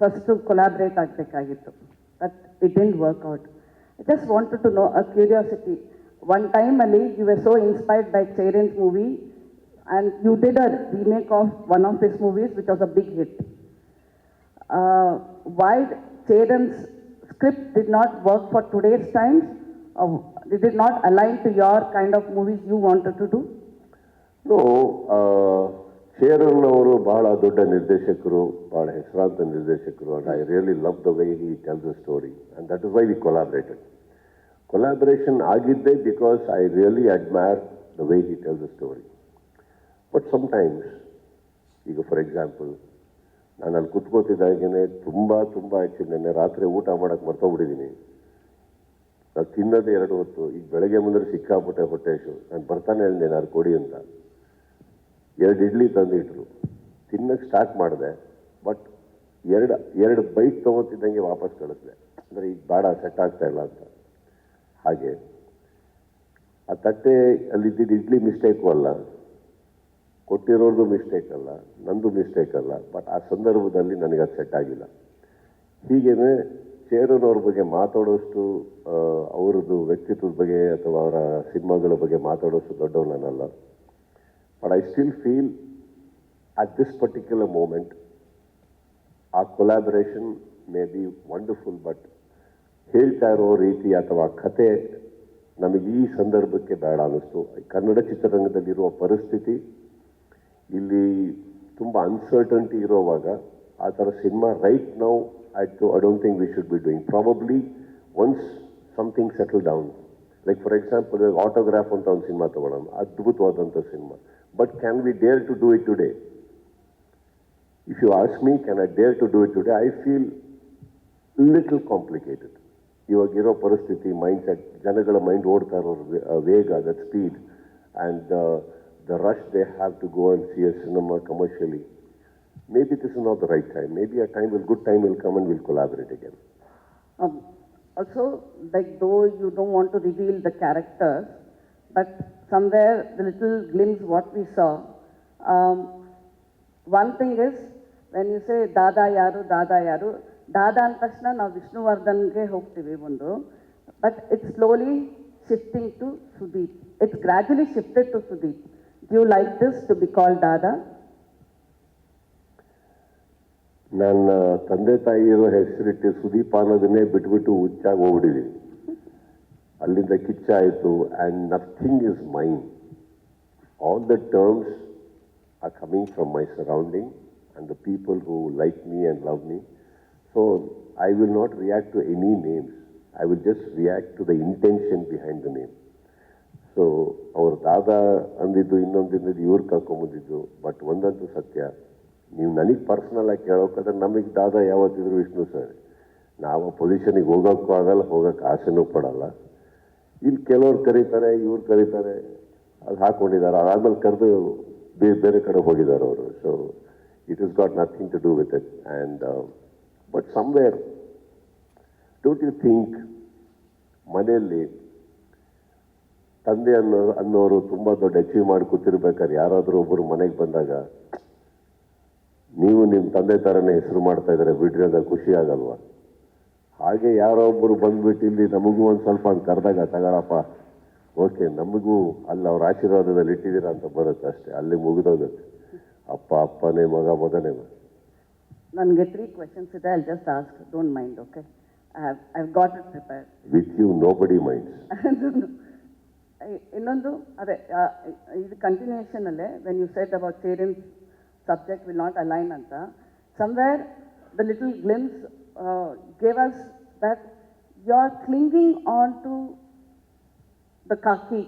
first collaborate ಆಗಬೇಕಾಗಿತ್ತು but it didn't work out I just wanted to know a curiosity one ಟೈಮಲ್ಲಿ you are so inspired by Cheran's movie and you did a remake of one of this movies which was a big hit uh, why Cheran's script did not work for today's times? Or did it not align to your kind of movies you wanted to do? No Cheran ಅವರು ಬಹಳ ದೊಡ್ಡ ನಿರ್ದೇಶಕರು, ಬಹಳ ಹೆಸರಾಂತ ನಿರ್ದೇಶಕರು and I really love the way he tell the story and that is why we collaborated collaboration ಆಗಿದ್ದೇ because I really admire the way he tell the story but sometimes ಈಗ for example ನಾನು ಅಲ್ಲಿ ಕುತ್ಕೋತಿದ್ದಾಗೇನೆ ತುಂಬ ತುಂಬ actually ನೆನ್ನೆ ರಾತ್ರಿ ಊಟ ಮಾಡೋಕೆ ಮರ್ತೋಗ್ಬಿಟ್ಟಿದ್ದೀನಿ ನಾವು ತಿನ್ನೋದು ಎರಡು ಹೊತ್ತು, ಈಗ ಬೆಳಗ್ಗೆ ಮುಂದೆ ಸಿಕ್ಕಾಪಟ್ಟೆ ಹೊಟ್ಟೆ ಹಸು ನಾನು ಬರ್ತಾನೆ ಹೇಳಿದೆ ಏನಾದ್ರು ಕೊಡಿ ಅಂತ. ಎರಡು ಇಡ್ಲಿ ತಂದಿಟ್ರು. ತಿನ್ನಕ್ಕೆ ಸ್ಟಾರ್ಟ್ ಮಾಡಿದೆ ಬಟ್ ಎರಡು ಎರಡು ಬೈಕ್ ತೊಗೊತಿದ್ದಂಗೆ ವಾಪಸ್ ಕಳಿಸಿದೆ. ಅಂದರೆ ಈಗ ಬೇಡ ಸೆಟ್ ಆಗ್ತಾ ಇಲ್ಲ ಅಂತ. ಹಾಗೆ, ಆ ತಟ್ಟೆ ಅಲ್ಲಿದ್ದಿದ್ದು ಇಡ್ಲಿ ಮಿಸ್ಟೇಕು ಅಲ್ಲ. ಕೊಟ್ಟಿರೋರ್ದು ಮಿಸ್ಟೇಕ್ ಅಲ್ಲ, ನಂದು ಮಿಸ್ಟೇಕ್ ಅಲ್ಲ ಬಟ್ ಆ ಸಂದರ್ಭದಲ್ಲಿ ನನಗೆ ಅದು ಸೆಟ್ ಆಗಿಲ್ಲ. ಚೇರನವ್ರ ಬಗ್ಗೆ ಮಾತಾಡೋಷ್ಟು ಅವರದ್ದು ವ್ಯಕ್ತಿತ್ವದ ಬಗ್ಗೆ ಅಥವಾ ಅವರ ಸಿನಿಮಾಗಳ ಬಗ್ಗೆ ಮಾತಾಡೋಷ್ಟು ದೊಡ್ಡವ್ರು ನಾನಲ್ಲ but I still feel at this particular moment ಆ collaboration may be wonderful but ಹೇಳ್ತಾ ಇರೋ ರೀತಿ ಅಥವಾ ಕತೆ ನಮಗೆ ಈ ಸಂದರ್ಭಕ್ಕೆ ಬೇಡ ಅನ್ನಿಸ್ತು. ಕನ್ನಡ ಚಿತ್ರರಂಗದಲ್ಲಿರುವ ಪರಿಸ್ಥಿತಿ ಇಲ್ಲಿ ತುಂಬ ಅನ್ಸರ್ಟನ್ಟಿ ಇರೋವಾಗ ಆ ಥರ cinema right now I to I don't think we should be doing probably once something settle down like for example Autograph ಅಂತ ಒಂದು ಸಿನಿಮಾ ತಗೊಳ್ಳೋಣ ಅದ್ಭುತವಾದಂಥ cinema but can we dare to do it today if you ask me can I dare to do it today I feel little complicated ಇವಾಗಿರೋ ಪರಿಸ್ಥಿತಿ mind set ಜನಗಳ mind ಓಡ್ತಾ ಇರೋ ವೇ- ಆ ವೇಗ that speed and the rush they have to go and see a cinema commercially maybe this is not the right time. Maybe a time will, good time will come and we'll collaborate again. Um, also, like though you don't want to reveal the characters, but somewhere the little glimpse what we saw. Um, one thing is when you say ದಾದಾ ಯಾರು ದಾದಾ ಯಾರು ದಾದಾ ಅಂದ ತಕ್ಷಣ ನಾವು ವಿಷ್ಣುವರ್ಧನ್ಗೆ ಹೋಗ್ತೀವಿ ಒಂದು but it's slowly shifting to Sudeep It's gradually shifted to Sudeep. Do you like this to be called Dada? ನನ್ನ ತಂದೆ ತಾಯಿಯರು ಹೆಸರಿಟ್ಟು ಸುದೀಪ ಅನ್ನೋದನ್ನೇ ಬಿಟ್ಬಿಟ್ಟು ಹುಚ್ಚಾಗಿ ಹೋಗ್ಬಿಟ್ಟಿದೆ ಅಲ್ಲಿಂದ ಕಿಚ್ಚಾಯಿತು and nothing is mine all the terms are coming from my surrounding and the people who like me and love me so I will not react to any names I will just react to the intention behind the name so ಅವ್ರ ದಾದ ಅಂದಿದ್ದು ಇನ್ನೊಂದಿದ್ದು ಇವ್ರು ಕರ್ಕೊಂಬಂದಿದ್ದು but ಒಂದಂತೂ ಸತ್ಯ. ನೀವು ನನಗೆ personal ಆಗಿ ಕೇಳೋಕಾದ್ರೆ ನಮಗೆ ದಾದ ಯಾವತ್ತಿದ್ರು ವಿಷ್ಣು ಸರ್. ನಾವು ಪೊಸಿಷನಿಗೆ ಹೋಗೋಕ್ಕೂ ಆಗಲ್ಲ ಹೋಗೋಕ್ಕೆ ಆಸೆನೂ ಪಡಲ್ಲ. ಇಲ್ಲಿ ಕೆಲವ್ರು ಕರೀತಾರೆ, ಇವ್ರು ಕರೀತಾರೆ. ಅದು ಹಾಕ್ಕೊಂಡಿದ್ದಾರೆ ಅದಾದ್ಮೇಲೆ ಕರೆದು ಬೇರೆ ಬೇರೆ ಕಡೆ ಹೋಗಿದ್ದಾರೆ ಅವರು. So it is got nothing to do with it and but somewhere don't you think ಮನೆಯಲ್ಲಿ ತಂದೆ ಅನ್ನೋ, ಅನ್ನೋರು ತುಂಬ ದೊಡ್ಡ ಅಚೀವ್ ಮಾಡಿ ಕೂತಿರ್ಬೇಕಾದ್ರೆ ಯಾರಾದರೂ ಒಬ್ಬರು ಮನೆಗೆ ಬಂದಾಗ ನೀವು ನಿಮ್ಮ ತಂದೆ ಥರನೇ ಹೆಸರು ಮಾಡ್ತಾ ಇದ್ದಾರೆ ಬಿಡ್ರಿ ಅಂತ ಖುಷಿ ಆಗಲ್ವ? ಹಾಗೆ ಯಾರೋ ಒಬ್ಬರು ಬಂದ್ಬಿಟ್ಟು ಇಲ್ಲಿ ನಮಗೂ ಒಂದು ಸ್ವಲ್ಪ ಅಂತ ಕರೆದಾಗ ತಗೊಳಪ್ಪ. ಓಕೆ ನಮಗೂ ಅಲ್ಲಿ ಅವ್ರ ಆಶೀರ್ವಾದದಲ್ಲಿ ಇಟ್ಟಿದ್ದೀರಾ ಅಂತ ಬರುತ್ತೆ ಅಷ್ಟೇ. ಅಲ್ಲಿ ಮುಗಿದೋಗುತ್ತೆ. ಅಪ್ಪ ಅಪ್ಪನೇ ಮಗ ಮಗನೇ. ಮಗ ನನಗೆ ತ್ರೀ ಕ್ವೆಶನ್ಸ್ ಇದೆ I just ask don't mind okay I got it prepared with you nobody minds ಇನ್ನೊಂದು ಅದೇ ಇದು ಕಂಟಿನ್ಯೂಯೇಷನ್ ಅಲ್ಲೇ when you set about ಸೇರಿನ್ subject will not align ಅಂತ somewhere the little glimpse gave us that you are clinging on to the khaki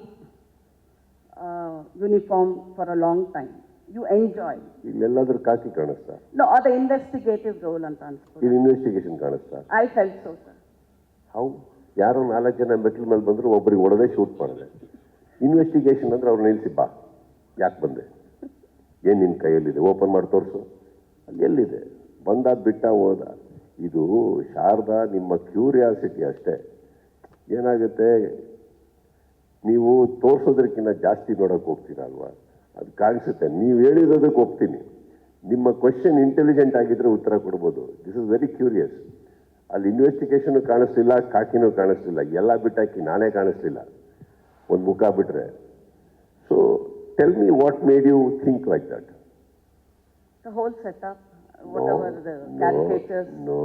uniform for a long time you enjoy ಇಲ್ಲೆಲ್ಲಾದ್ರೂ ಕಾಕಿ ಕಾಣಿಸ್ತಾ no ಅದು investigative roll ಅಂತ ಅನ್ಸ್ಬೋದು ಇದು investigation ಕಾಣಿಸ್ತಾ I felt so sir how ಯಾರೋ ನಾಲ್ಕು ಜನ ಮೆಟ್ಲ್ ಮೇಲೆ ಬಂದರು ಒಬ್ಬರಿಗೆ ಹೊಡೆದೇ ಶೂಟ್ ಮಾಡಿದೆ ಇನ್ವೆಸ್ಟಿಗೇಷನ್ ಅಂದ್ರೆ ಅವ್ರು ನಿಲ್ಲಿಸಿ ಬಾ ಯಾಕೆ ಬಂದೆ ಏನು ನಿನ್ನ ಕೈಯಲ್ಲಿದೆ? ಓಪನ್ ಮಾಡಿ ತೋರಿಸು. ಅಲ್ಲಿ ಎಲ್ಲಿದೆ? ಬಂದ ಬಿಟ್ಟ ಹೋದ. ಇದು ಶಾರದಾ ನಿಮ್ಮ ಕ್ಯೂರಿಯಾಸಿಟಿ ಅಷ್ಟೇ. ಏನಾಗುತ್ತೆ? ನೀವು ತೋರಿಸೋದಕ್ಕಿಂತ ಜಾಸ್ತಿ ನೋಡೋಕೆ ಹೋಗ್ತೀರಲ್ವಾ ಅದು ಕಾಣಿಸುತ್ತೆ. ನೀವು ಹೇಳಿರೋದಕ್ಕೆ ಹೋಗ್ತೀನಿ ನಿಮ್ಮ ಕ್ವಶನ್ ಇಂಟೆಲಿಜೆಂಟ್ ಆಗಿದ್ದರೆ ಉತ್ತರ ಕೊಡ್ಬೋದು. ದಿಸ್ ಇಸ್ ವೆರಿ ಕ್ಯೂರಿಯಸ್ ಅಲ್ಲಿ ಇನ್ವೆಸ್ಟಿಗೇಷನು ಕಾಣಿಸ್ತಿಲ್ಲ ಕಾಕಿನೂ ಕಾಣಿಸ್ತಿಲ್ಲ ಎಲ್ಲ ಬಿಟ್ಟಾಕಿ ನಾನೇ ಕಾಣಿಸ್ತಿಲ್ಲ ಒಂದು ಮುಖ ಬಿಟ್ಟರೆ so Tell me what made you think like that the whole setup whatever the caricatures no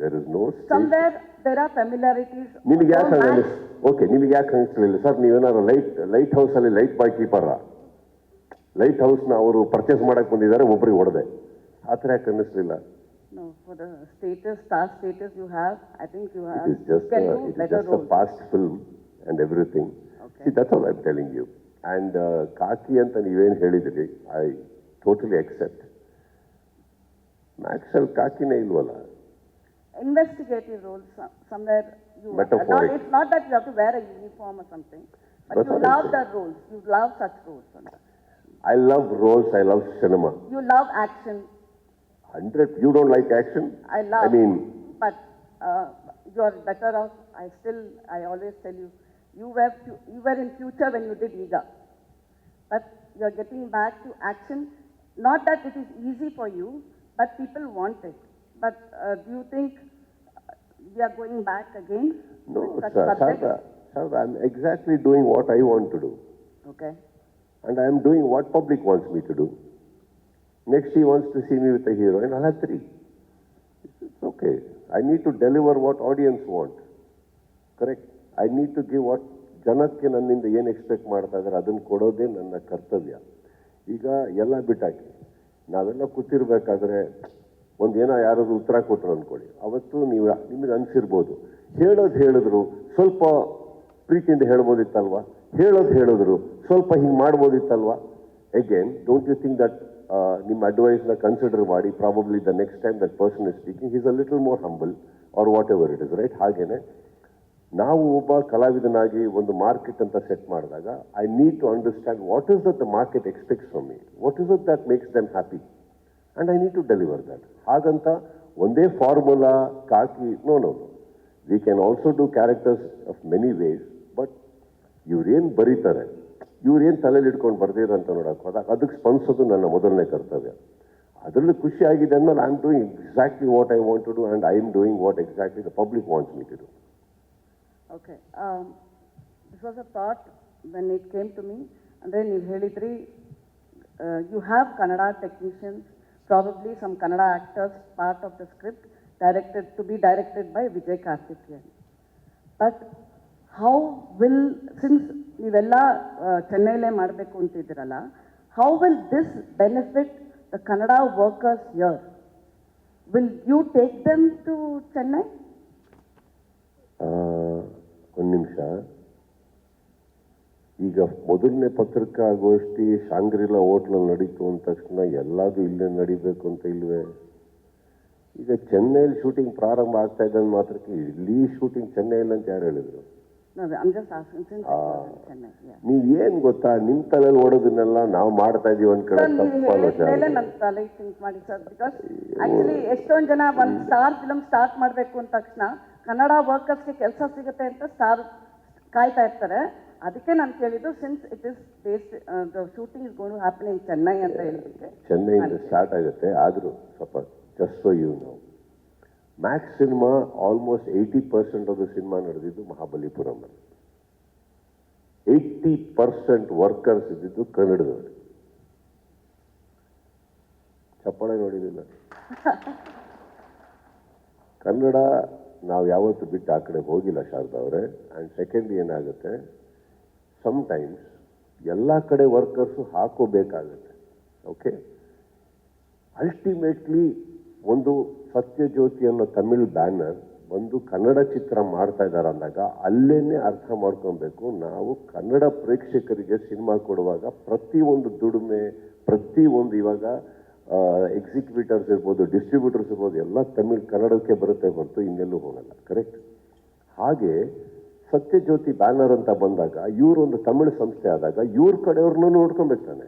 there is no somewhere there are familiarities ನಿಮಗೆ ಯಾಕೆ Don't ಹಂಗ match. ಓಕೆ ನಿಮಗೆ ಯಾಕೆ ಅನಿಸ್ಲಿಲ್ಲ ಸರ್ ನೀವೇನಾದ್ರು ಲೈಟ್ ಲೈಟ್ ಹೌಸಲ್ಲಿ ಲೈಟ್ ಬಾಯ್ ಕೀಪರ light ಹೌಸ್ನ ಅವರು ಪರ್ಚೇಸ್ ಮಾಡಕ್ಕೆ ಬಂದಿದ್ದಾರೆ ಒಬ್ಬರಿಗೆ ಹೊಡೆದೆ ಆ ಥರ ಯಾಕೆ ಅನ್ನಿಸ್ಲಿಲ್ಲ No, for the status, star status you have, I think you have, It is just, can a, do it is better just a roles. past film and everything. Okay. See, that's all I'm telling you. And uh, ಕಾಕಿ ಅಂತ ನೀವೇನು ಹೇಳಿದ್ರಿ I totally accept ಮ್ಯಾಕ್ಸಲ್ಲಿ ಕಾಕಿನೇ ಇಲ್ವಲ್ಲ Investigative roles, some- somewhere you, Metaphoric. not, it's not that you have to wear a uniform or something, but That's you what I'm love saying. that roles, you love such roles. I love roles I love cinema You love action, hundred you don't like action I love. I mean But uh, you are better off, I still, I always tell you, you were, you were in future when you did yoga. But you're getting back to action. Not that it is easy for you, but people want it. But uh, do you think uh, we are going back again? No, sir, Sarva, I'm exactly doing what I want to do. Okay. And I'm doing what public wants me to do. Next, he wants to see me with a hero, and I'll have three. It's okay. I need to deliver what audience want. Correct. I need to give what ಜನಕ್ಕೆ ನನ್ನಿಂದ ಏನು expect ಮಾಡ್ತಾ ಇದ್ದಾರೆ ಅದನ್ನು ಕೊಡೋದೇ ನನ್ನ ಕರ್ತವ್ಯ. ಈಗ ಎಲ್ಲ ಬಿಟ್ಟಾಕಿ. ನಾವೆಲ್ಲ ಕೂತಿರ್ಬೇಕಾದ್ರೆ ಒಂದು ಏನೋ ಯಾರಾದ್ರು ಉತ್ತರ ಕೊಟ್ಟರು ಅಂದ್ಕೊಳ್ಳಿ ಅವತ್ತು ನೀವು ನಿಮಗೆ ಅನಿಸಿರ್ಬೋದು. ಹೇಳೋದು ಹೇಳಿದ್ರು ಸ್ವಲ್ಪ ಪ್ರೀತಿಯಿಂದ ಹೇಳ್ಬೋದಿತ್ತಲ್ವ? ಹೇಳೋದು ಹೇಳಿದ್ರು ಸ್ವಲ್ಪ ಹಿಂಗೆ ಮಾಡ್ಬೋದಿತ್ತಲ್ವ? Again don't you think that ನಿಮ್ಮ ಅಡ್ವೈಸ್ನ ಕನ್ಸಿಡರ್ ಮಾಡಿ probably the next time that person is speaking is a little more humble or whatever it is right ಹಾಗೇನೆ ನಾವು ಒಬ್ಬ ಕಲಾವಿದನಾಗಿ ಒಂದು ಮಾರ್ಕೆಟ್ ಅಂತ ಸೆಟ್ ಮಾಡಿದಾಗ I need to understand what is that the market expects from me what is that that makes them happy and I need to deliver that ಹಾಗಂತ ಒಂದೇ formula khaki no no no we can also do characters of many ways but ಇವ್ರೇನು ಬರೀತಾರೆ? ಇವ್ರೇನು ತಲೆಯಲ್ಲಿ ಇಟ್ಕೊಂಡು ಬರ್ದಿರೋ ಅಂತ ನೋಡೋಕೆ ಹೋದಾಗ, ಅದಕ್ಕೆ ಸ್ಪಂದಿಸೋದು ನನ್ನ ಮೊದಲನೇ ಕರ್ತವ್ಯ. ಅದರಲ್ಲೂ ಖುಷಿಯಾಗಿದೆ ಅಂದ್ಮೇಲೆ I am doing exactly what I want to do and I am doing what exactly the public wants me to do okay. Um, This was a thought when it came to me ಅಂದರೆ ನೀವು ಹೇಳಿದ್ರಿ you have Kannada technicians probably some Kannada actors part of the script directed to be directed by Vijay Karthikeyan but how will since ನೀವೆಲ್ಲ ಚೆನ್ನೈಲೇ ಮಾಡಬೇಕು ಅಂತಿದ್ದೀರಲ್ಲ how will this benefit the Kannada workers yeah will you take them to Chennai ಒಂದು ನಿಮಿಷ. ಈಗ ಮೊದಲನೇ ಪತ್ರಿಕಾಗೋಷ್ಠಿ Shangri-La ಹೋಟ್ಲಲ್ಲಿ ನಡೀತು ಅಂದ ತಕ್ಷಣ ಎಲ್ಲದೂ ಇಲ್ಲೇ ನಡಿಬೇಕು ಅಂತ ಇಲ್ವೇ? ಈಗ ಚೆನ್ನೈಲಿ ಶೂಟಿಂಗ್ ಪ್ರಾರಂಭ ಆಗ್ತಾ ಇದ್ದ ಮಾತ್ರಕ್ಕೆ ಇಲ್ಲಿ ಶೂಟಿಂಗ್ ಚೆನ್ನೈಲಿ ಅಂತ ಯಾರು ಹೇಳಿದ್ರು? ನೀವ್ ಏನ್ ಗೊತ್ತಾ ನಿಮ್ ತಲೆಯಲ್ಲಿ ಓಡೋದನ್ನೆಲ್ಲ ನಾವು ಮಾಡ್ತಾ ಇದೀವಿ ಒಂದ್ ಕಡೆ ತಪ್ಪಲ್ಲ ಎಷ್ಟೊಂದು ಜನ ಒಂದ್ ಸ್ಟಾರ್ ಫಿಲಮ್ ಸ್ಟಾರ್ಟ್ ಮಾಡ್ಬೇಕು ಅಂದ ತಕ್ಷಣ ಕನ್ನಡ ವರ್ಕರ್ಸ್ಗೆ ಕೆಲಸ ಸಿಗುತ್ತೆ ಅಂತ ಸ್ಟಾರ್ ಕಾಯ್ತಾ ಇರ್ತಾರೆ. ಅದಕ್ಕೆ ನಾನು ಕೇಳಿದ್ದು since it is based the shooting is gonna happen in Chennai ಅಂತ ಹೇಳಿದ್ದಕ್ಕೆ ಚೆನ್ನೈಯಿಂದ ಸ್ಟಾರ್ಟ್ ಆಗುತ್ತೆ. ಆದರೂ ಸ್ವಲ್ಪ just so you know max cinema almost eighty percent of the cinema ನಡೆದಿದ್ದು ಮಹಾಬಲಿಪುರಮಲ್ಲಿ. ಏಯ್ಟಿ ಪರ್ಸೆಂಟ್ ವರ್ಕರ್ಸ್ ಇದ್ದಿದ್ದು ಕನ್ನಡದವರು. ಚಪ್ಪಾಳೆ ನೋಡಿದಿಲ್ಲ ಕನ್ನಡ ನಾವು ಯಾವತ್ತೂ ಬಿಟ್ಟು ಆ ಕಡೆ ಹೋಗಿಲ್ಲ ಶಾರದಾ ಅವರೇ. ಆ್ಯಂಡ್ ಸೆಕೆಂಡ್ ಏನಾಗುತ್ತೆ? ಸಮ್ಟೈಮ್ಸ್ ಎಲ್ಲ ಕಡೆ ವರ್ಕರ್ಸು ಹಾಕೋಬೇಕಾಗತ್ತೆ. ಓಕೆ ಅಲ್ಟಿಮೇಟ್ಲಿ ಒಂದು ಸತ್ಯಜ್ಯೋತಿ ಅನ್ನೋ ತಮಿಳ್ ಬ್ಯಾನರ್ ಒಂದು ಕನ್ನಡ ಚಿತ್ರ ಮಾಡ್ತಾ ಇದ್ದಾರೆ ಅಂದಾಗ ಅಲ್ಲೇನೆ ಅರ್ಥ ಮಾಡ್ಕೊಬೇಕು. ನಾವು ಕನ್ನಡ ಪ್ರೇಕ್ಷಕರಿಗೆ ಸಿನಿಮಾ ಕೊಡುವಾಗ ಪ್ರತಿಯೊಂದು ದುಡಿಮೆ, ಪ್ರತಿಯೊಂದು ಇವಾಗ ಎಕ್ಸಿಕ್ಯೂಟರ್ಸ್ ಇರ್ಬೋದು ಡಿಸ್ಟ್ರಿಬ್ಯೂಟರ್ಸ್ ಇರ್ಬೋದು, ಎಲ್ಲ ತಮಿಳ್ ಕನ್ನಡಕ್ಕೆ ಬರುತ್ತೆ ಹೊರತು ಇನ್ನೆಲ್ಲೂ ಹೋಗಲ್ಲ ಕರೆಕ್ಟ್ ಹಾಗೆ ಸತ್ಯಜ್ಯೋತಿ ಬ್ಯಾನರ್ ಅಂತ ಬಂದಾಗ ಇವರೊಂದು ತಮಿಳು ಸಂಸ್ಥೆ ಆದಾಗ, ಇವ್ರ ಕಡೆಯವ್ರನ್ನೂ ನೋಡ್ಕೊಂಡ್ಬಿಡ್ತಾನೆ.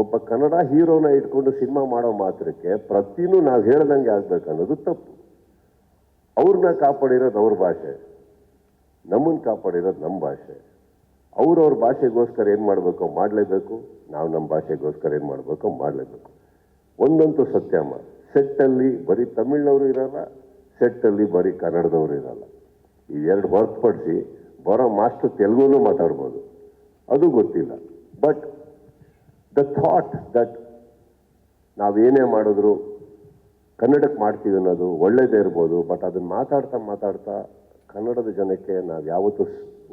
ಒಬ್ಬ ಕನ್ನಡ ಹೀರೋನ ಇಟ್ಕೊಂಡು ಸಿನಿಮಾ ಮಾಡೋ ಮಾತ್ರಕ್ಕೆ ಪ್ರತಿನೂ ನಾವು ಹೇಳ್ದಂಗೆ ಆಗ್ಬೇಕು ಅನ್ನೋದು ತಪ್ಪು. ಅವ್ರನ್ನ ಕಾಪಾಡಿರೋದು ಅವ್ರ ಭಾಷೆ ನಮ್ಮನ್ನು ಕಾಪಾಡಿರೋದು ನಮ್ಮ ಭಾಷೆ. ಅವ್ರವ್ರ ಭಾಷೆಗೋಸ್ಕರ ಏನು ಮಾಡಬೇಕು? ಮಾಡಲೇಬೇಕು. ನಾವು ನಮ್ಮ ಭಾಷೆಗೋಸ್ಕರ ಏನು ಮಾಡಬೇಕು? ಮಾಡಲೇಬೇಕು. ಒಂದಂತೂ ಸತ್ಯಮ್ಮ ಸೆಟ್ಟಲ್ಲಿ ಬರೀ ತಮಿಳ್ನವರು ಇರಲ್ಲ, ಸೆಟ್ಟಲ್ಲಿ ಬರೀ ಕನ್ನಡದವರು ಇರಲ್ಲ. ಇವೆರಡು ಹೊರತುಪಡಿಸಿ ಬರೋ ಮಾಸ್ಟರ್ ತೆಲುಗುನೂ ಮಾತಾಡ್ಬೋದು. ಅದು ಗೊತ್ತಿಲ್ಲ. ಬಟ್ ದ ಥಾಟ್ ದಟ್ ನಾವೇನೇ ಮಾಡಿದ್ರು ಕನ್ನಡಕ್ಕೆ ಮಾಡ್ತೀವಿ ಅನ್ನೋದು ಒಳ್ಳೇದೇ ಇರ್ಬೋದು ಬಟ್ ಅದನ್ನು ಮಾತಾಡ್ತಾ ಮಾತಾಡ್ತಾ ಕನ್ನಡದ ಜನಕ್ಕೆ ನಾವು ಯಾವತ್ತೂ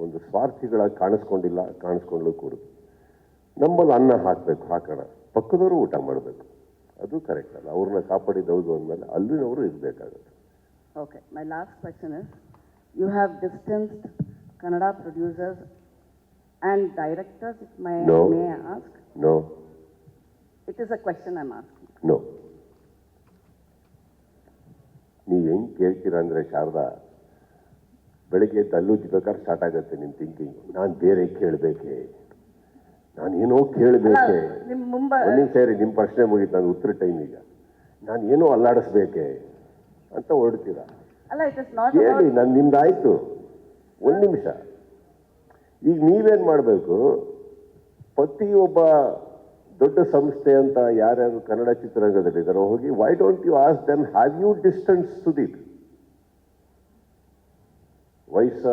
ಒಂದು ಸ್ವಾರ್ಥಿಗಳಾಗಿ ಕಾಣಿಸ್ಕೊಂಡಿಲ್ಲ ಕಾಣಿಸ್ಕೊಂಡು ಕೂಡ ನಮ್ಮಲ್ಲಿ ಅನ್ನ ಹಾಕಬೇಕು ಹಾಕೋಣ. ಪಕ್ಕದವರು ಊಟ ಮಾಡಬೇಕು. ಅದು ಕರೆಕ್ಟ್ ಅಲ್ಲ. ಅವ್ರನ್ನ ಕಾಪಾಡಿದೌದು ಅಂದಮೇಲೆ ಅಲ್ಲಿನವರು ಇರಬೇಕಾಗುತ್ತೆ. Okay my last question is you have distanced Kannada producers and directors if my may ask? No it is a question I mask no ನೀವು ಹೆಂಗೆ ಕೇಳ್ತೀರಾ ಅಂದರೆ ಶಾರದಾ ಬೆಳಗ್ಗೆ ಎದ್ದು ಅಲ್ಲುಜ್ಬೇಕಾದ್ರೆ ಸ್ಟಾರ್ಟ್ ಆಗುತ್ತೆ ನಿಮ್ಮ ಥಿಂಕಿಂಗ್ ನಾನು ಬೇರೆ ಕೇಳಬೇಕೆ? ನಾನೇನೋ ಕೇಳಬೇಕೆ? ಒಂದು ಸೇರಿ ನಿಮ್ಮ ಪ್ರಶ್ನೆ ಮುಗೀತು ನಾನು ಉತ್ತರ ಟೈಮ್ ಈಗ. ನಾನು ಏನೋ ಅಲ್ಲಾಡಿಸ್ಬೇಕೆ ಅಂತ ಹೊರಡ್ತೀರಾ? ಕೇಳಿ ನಾನು ನಿಮ್ದಾಯ್ತು. ಒಂದು ನಿಮಿಷ. ಈಗ ನೀವೇನು ಮಾಡಬೇಕು? ಪ್ರತಿಯೊಬ್ಬ ಒಬ್ಬ ದೊಡ್ಡ ಸಂಸ್ಥೆ ಅಂತ ಯಾರ್ಯಾರು ಕನ್ನಡ ಚಿತ್ರರಂಗದಲ್ಲಿದ್ದಾರೋ ಹೋಗಿ why don't you as then have you distance Sudeep ವಯಸ್ಸ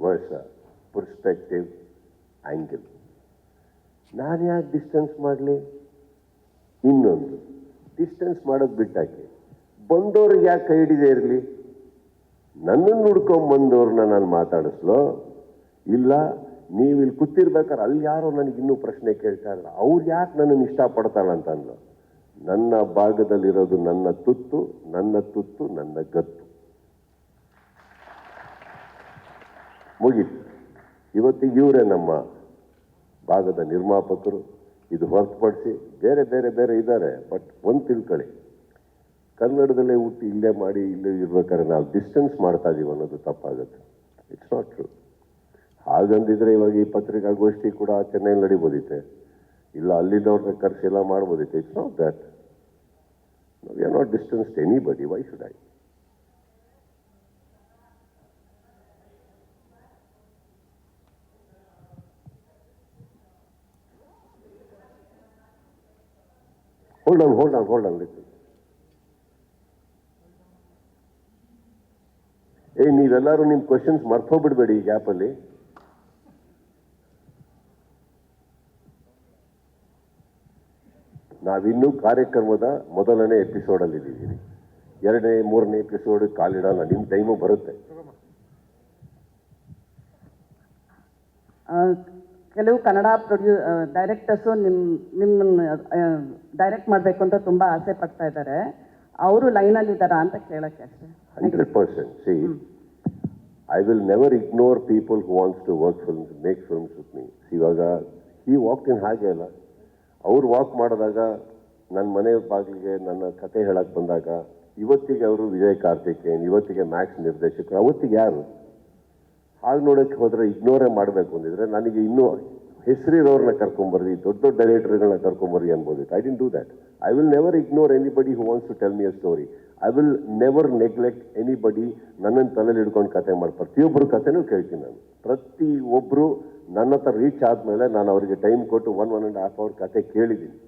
ವರ್ಷ ಪರ್ಸ್ಪೆಕ್ಟಿವ್ ಆ್ಯಂಗಲ್ ನಾನು ಯಾಕೆ ಡಿಸ್ಟೆನ್ಸ್ ಮಾಡಲಿ? ಇನ್ನೊಂದು. ಡಿಸ್ಟೆನ್ಸ್ ಮಾಡೋದು ಬಿಟ್ಟಾಕಿ. ಬಂದವ್ರಿಗೆ ಯಾಕೆ ಕೈ ಹಿಡಿದೇ ಇರಲಿ? ನನ್ನನ್ನು ಹುಡ್ಕೊಂಬಂದವ್ರನ್ನ ನಾನು ಮಾತಾಡಿಸ್ಲು? ಇಲ್ಲ ನೀವು ಇಲ್ಲಿ ಕೂತಿರ್ಬೇಕಾದ್ರೆ ಅಲ್ಲಿ ಯಾರೋ ನನಗೆ ಇನ್ನೂ ಪ್ರಶ್ನೆ ಕೇಳ್ತಾ ಇಲ್ಲ ಅವ್ರು ಯಾಕೆ ನನ್ನನ್ನು ಇಷ್ಟಪಡ್ತಾಳ ಅಂತ ಅಂದ್ಲು. ನನ್ನ ಭಾಗದಲ್ಲಿರೋದು ನನ್ನ ತುತ್ತು ನನ್ನ ತುತ್ತು, ನನ್ನ ಗತ್ತು. ಮುಗೀತು. ಇವತ್ತಿಗೆ ಇವರೇ ನಮ್ಮ ಭಾಗದ ನಿರ್ಮಾಪಕರು. ಇದು ಹೊರತುಪಡಿಸಿ ಬೇರೆ ಬೇರೆ ಬೇರೆ ಇದ್ದಾರೆ, ಬಟ್ ಒಂದು ತಿಳ್ಕೊಳ್ಳಿ. ಕನ್ನಡದಲ್ಲೇ ಹುಟ್ಟಿ ಇಲ್ಲೇ ಮಾಡಿ ಇಲ್ಲೇ ಇರ್ಬೇಕಾದ್ರೆ ನಾವು ಡಿಸ್ಟೆನ್ಸ್ ಮಾಡ್ತಾ ಇದೀವಿ ಅನ್ನೋದು ತಪ್ಪಾಗುತ್ತೆ. ಇಟ್ಸ್ ನಾಟ್ ಟ್ರೂ ಹಾಗಂದಿದ್ರೆ ಇವಾಗ ಈ ಪತ್ರಿಕಾಗೋಷ್ಠಿ ಕೂಡ ಚೆನ್ನೈಲಿ ನಡಿಬೋದಿತ್ತೆ. ಇಲ್ಲ ಅಲ್ಲಿದ್ದವ್ರನ್ನ ಕರೆಸಿ ಎಲ್ಲ ಮಾಡ್ಬೋದಿತ್ತು. It's not that we are not distance anybody why should I Hold on, hold on, hold on, ಏ ನೀವೆಲ್ಲರೂ ನಿಮ್ಮ ಕ್ವಶನ್ಸ್ ಮರ್ತೋಗ್ಬಿಡ್ಬೇಡಿ ಈ ಗ್ಯಾಪಲ್ಲಿ ನಾವಿನ್ನೂ ಕಾರ್ಯಕ್ರಮದ ಮೊದಲನೇ ಎಪಿಸೋಡಲ್ಲಿ ಇದ್ದೀವಿ. ಎರಡನೇ ಮೂರನೇ ಎಪಿಸೋಡ್ ಕಾಲಿಡಲ್ಲ ನಿಮ್ಮ ಟೈಮು ಬರುತ್ತೆ. ಕೆಲವು ಕನ್ನಡ ಪ್ರೊಡ್ಯೂ ಡೈರೆಕ್ಟರ್ಸು ನಿಮ್ಮ ನಿಮ್ಮನ್ನು ಡೈರೆಕ್ಟ್ ಮಾಡಬೇಕು ಅಂತ ತುಂಬ ಆಸೆ ಪಡ್ತಾ ಇದ್ದಾರೆ. ಅವರು ಲೈನಲ್ಲಿ ಇದ್ದಾರಾ ಅಂತ ಕೇಳೋಕ್ಕೆ ಅಷ್ಟೇ. Hundred percent see I will never ignore people who wants to work films make films with me ಇವಾಗ ಈ ವಾಕ್ ಇನ್ ಹಾಗೆ ಅಲ್ಲ. ಅವ್ರು ವಾಕ್ ಮಾಡಿದಾಗ ನನ್ನ ಮನೆ ಬಾಗಿಲಿಗೆ ನನ್ನ ಕತೆ ಹೇಳಕ್ಕೆ ಬಂದಾಗ ಇವತ್ತಿಗೆ ಅವರು ವಿಜಯ್ ಕಾರ್ತಿಕೇಯನ್ ಇವತ್ತಿಗೆ ಮ್ಯಾಕ್ಸ್ ನಿರ್ದೇಶಕರು ಅವತ್ತಿಗೆ ಯಾರು? ಹಾಗೆ ನೋಡೋಕ್ಕೆ ಹೋದರೆ ಇಗ್ನೋರೇ ಮಾಡಬೇಕು ಅಂದಿದ್ರೆ ನನಗೆ ಇನ್ನೂ ಹೆಸರಿರೋರನ್ನ ಕರ್ಕೊಂಬರ್ರಿ, ದೊಡ್ಡ ದೊಡ್ಡ ಡೈರೆಕ್ಟರ್ಗಳನ್ನ ಕರ್ಕೊಂಬರ್ರಿ ಅನ್ಬೋದಿತ್ತು. I didn't do that I will never ignore anybody who wants to tell me a story I will never neglect anybody ನನ್ನನ್ನು ತಲೆಯಲ್ಲಿ ಹಿಡ್ಕೊಂಡು ಕತೆ ಮಾಡಿ ಪ್ರತಿಯೊಬ್ಬರು ಕಥೆನೂ ಕೇಳ್ತೀನಿ ನಾನು. ಪ್ರತಿ ಒಬ್ಬರು ನನ್ನ ಹತ್ರ ರೀಚ್ ಆದಮೇಲೆ ನಾನು ಅವರಿಗೆ ಟೈಮ್ ಕೊಟ್ಟು one one and half hour ಕತೆ ಕೇಳಿದ್ದೀನಿ.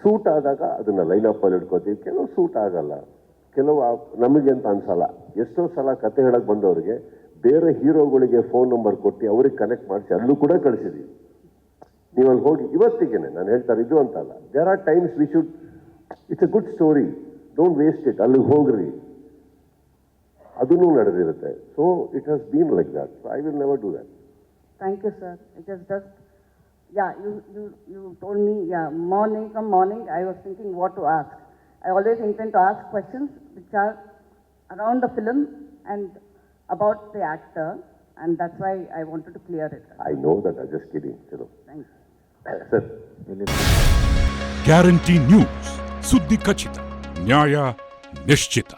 ಸೂಟ್ ಆದಾಗ ಅದನ್ನು ಲೈನ್ ಅಪ್ ಅಲ್ಲಿ ಇಟ್ಕೋತೀವಿ ಕೆಲವು ಸೂಟ್ ಆಗಲ್ಲ. ಕೆಲವು ನಮಗೆ ಅಂತ ಅನ್ಸಲ್ಲ. ಎಷ್ಟೋ ಸಲ ಕತೆ ಹೇಳಕ್ಕೆ ಬಂದವರಿಗೆ ಬೇರೆ ಹೀರೋಗಳಿಗೆ ಫೋನ್ ನಂಬರ್ ಕೊಟ್ಟು ಅವ್ರಿಗೆ ಕನೆಕ್ಟ್ ಮಾಡಿಸಿ, ಅಲ್ಲೂ ಕೂಡ ಕಳಿಸಿದೆ ನೀವು ಅಲ್ಲಿ ಹೋಗಿ, ಇವತ್ತಿಗೇನೆ ನಾನು ಹೇಳ್ತಾರೆ, ಇದು ಅಂತ ಅಲ್ಲ there are times we should it's a good story don't waste it ಅಲ್ಲಿಗೆ ಹೋಗ್ರಿ. ಅದನ್ನು ನಡೆದಿರುತ್ತೆ. So it has been like that so I will never do that thank you sir it is just yeah you you you me yeah morning from morning I was thinking what to ask I always intent to ask questions which are around the film and about the actor, and that's why I wanted to clear it. I know that I just kidding ಚಲೋ Thank you. Sir guarantee news ಸುದ್ದಿ ಖಚಿತ ನ್ಯಾಯ ನಿಶ್ಚಿತ